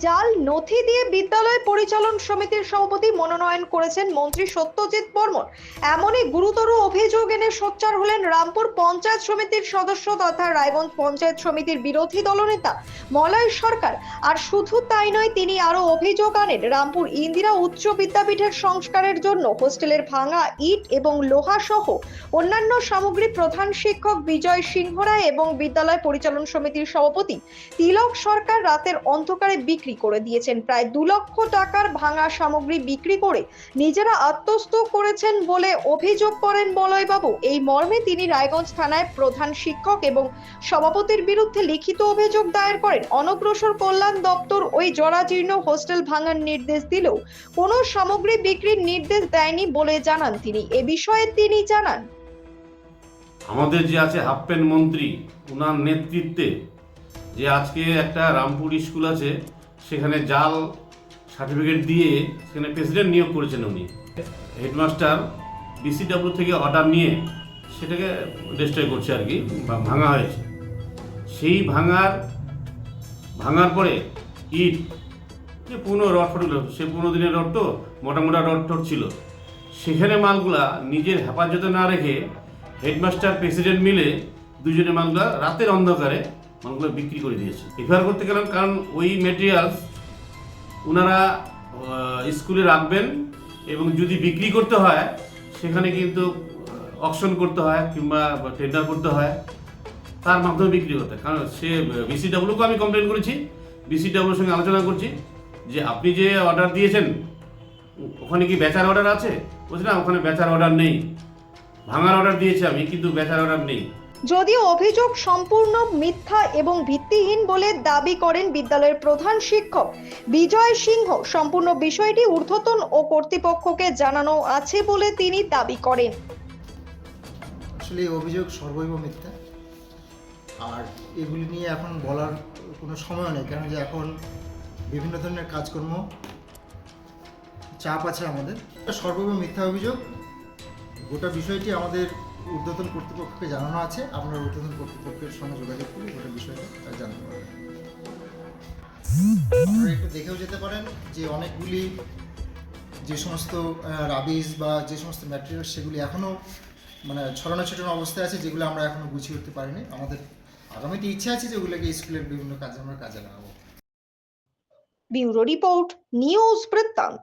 জাল, নথি দিয়ে বিদ্যালয় পরিচালন সমিতির সভাপতি মনোনয়ন করেছেন মন্ত্রী সত্যজিৎ বর্মন। এমনই গুরুতর অভিযোগ এনে সোচ্চার হলেন রামপুর পঞ্চায়েত সমিতির সদস্য তথা রায়গঞ্জ পঞ্চায়েত সমিতির বিরোধী দলনেতা মলয় সরকার। আর শুধু তাই নয়, তিনি আরও অভিযোগ আনেন রামপুর ইন্দিরা উচ্চ বিদ্যাপীঠের সংস্কারের জন্য হোস্টেলের ভাঙা ইট এবং লোহা সহ অন্যান্য সামগ্রী প্রধান শিক্ষক বিজয় সিংহ রায় এবং বিদ্যালয় পরিচালন সমিতির সভাপতি তিলক সরকার রাতের অন্ধকারে বিক্রি করে দিয়েছেন। প্রায় দু লক্ষ টাকার ভাঙা সামগ্রী বিক্রি করে নিজেরা আত্মস্থ করেছেন বলে অভিযোগ করেন বলয়বাবু। এই মর্মে তিনি রায়গঞ্জ থানায় প্রধান শিক্ষক এবং সভাপতির বিরুদ্ধে লিখিত অভিযোগ দায়ের করেন। অনগ্রসর কল্যাণ দপ্তর ওই জরাজীর্ণ হোস্টেল ভাঙার নির্দেশ দিলেও কোনো সামগ্রী বিক্রির নির্দেশ দেয়নি বলে জানান তিনি। এ বিষয়ে তিনি জানান। আমাদের যে আছে হাফ প্যান্ট মন্ত্রী ওনার নেতৃত্বে যে আজকে একটা রামপুর স্কুল আছে সেখানে জাল সার্টিফিকেট দিয়ে সেখানে প্রেসিডেন্ট নিয়োগ করেছেন উনি। হেডমাস্টার বিসিডাব্লিউ থেকে অর্ডার নিয়ে সেটাকে ডিস্ট্রয় করছে আর কি, বা ভাঙা হয়েছে। সেই ভাঙার ভাঙার পরে ইট, যে পুরনো রড ফটগুলো সে পুরনো দিনের রড তো, মোটা মোটা রড টট ছিল। সেখানে মালগুলা নিজের হেফাজতে না রেখে হেডমাস্টার, প্রেসিডেন্ট মিলে দুজনে মালগুলা রাতের অন্ধকারে মালগুলো বিক্রি করে দিয়েছে। রিফার করতে গেলাম কারণ ওই মেটেরিয়ালস ওনারা স্কুলে রাখবেন এবং যদি বিক্রি করতে হয়, সেখানে কিন্তু অকশন করতে হয় কিংবা টেন্ডার করতে হয়, তার মাধ্যমে বিক্রি করতে। কারণ সে বিসিডাব্লিউকে আমি কমপ্লেন করেছি বিসিডাব্লিউর সঙ্গে আলোচনা করছি যে আপনি যে অর্ডার দিয়েছেন, ওখানে কি বেচার অর্ডার আছে? বলছি, না, ওখানে বেচার অর্ডার নেই। ভাঙার অর্ডার দিয়েছি আমি, কিন্তু বেচার অর্ডার নেই। যদিও অভিযোগ সম্পূর্ণ মিথ্যা এবং ভিত্তিহীন বলে দাবি করেন বিদ্যালয়ের প্রধান শিক্ষক। বিজয় সিংহ সম্পূর্ণ বিষয়টি ঊর্ধ্বতন ও কর্তৃপক্ষকে জানানো আছে বলে তিনি দাবি করেন। আসলে অভিযোগ সর্বৈব মিথ্যা। আর এগুলি নিয়ে এখন বলার কোনো সময় নেই, কারণ যে এখন বিভিন্ন ধরনের কাজকর্ম চাপ আছে আমাদের। সর্বৈব মিথ্যা অভিযোগ। গোটা বিষয়টি আমাদের ঊর্ধ্বতন কর্তৃপক্ষকে জানানো আছে। আপনারা ঊর্ধ্বতন কর্তৃপক্ষের সঙ্গে যোগাযোগ করে গোটা বিষয়টা জানতে পারবেন। আপনারা একটু দেখেও যেতে পারেন যে অনেকগুলি যে সমস্ত রাবিস বা যে সমস্ত ম্যাটেরিয়াল সেগুলি এখনও মানে ছড়ানো ছিটানো অবস্থায় আছে, যেগুলো আমরা এখনও গুছিয়ে উঠতে পারিনি। আমাদের আগামীতে ইচ্ছা আছে যে ওগুলোকে স্কুলের বিভিন্ন কাজে আমরা কাজে লাগাবো। ব্যুরো রিপোর্ট, নিউজ বৃত্তান্ত।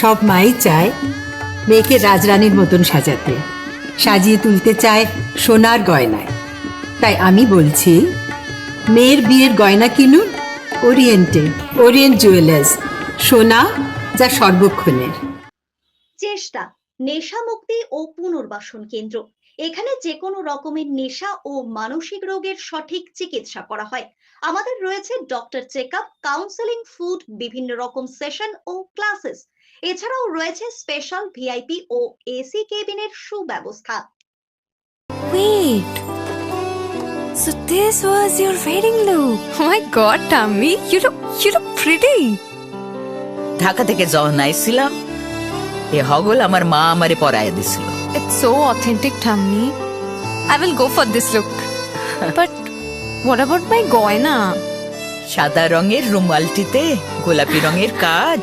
সব মাই চায় মেয়েকে রাজরানীর মতন সাজাতে, সাজিয়ে তুলতে চায় সোনার গয়নায়। তাই আমি বলছি, মেয়ের বিয়ের গয়না কিনুন, ওরিয়েন্টে, ওরিয়েন্ট জুয়েলার্স, সোনা যা সর্বক্ষণের। চেষ্টা, নেশা মুক্তি ও পুনর্বাসন কেন্দ্র। এখানে যে কোনো রকমের নেশা ও মানসিক রোগের সঠিক চিকিৎসা করা হয়। আমাদের রয়েছে doctor check up counselling, food, বিভিন্ন রকম সেশন ও ক্লাসেস। এছাড়াও রয়েছে স্পেশাল ভিআইপি ও এসি কেবিনের সুব্যবস্থা Wait. So this was your wedding look. Oh my god, Tammy, you look you look pretty. Dhaka থেকে যখন আইছিলাম এ হগল আমার মা আমারে পরাইয়া দিছিল It's so authentic, Tamni. I will go for this look. But what about my goina? সাদা রঙের রুমালটিতে গোলাপি রঙের কাজ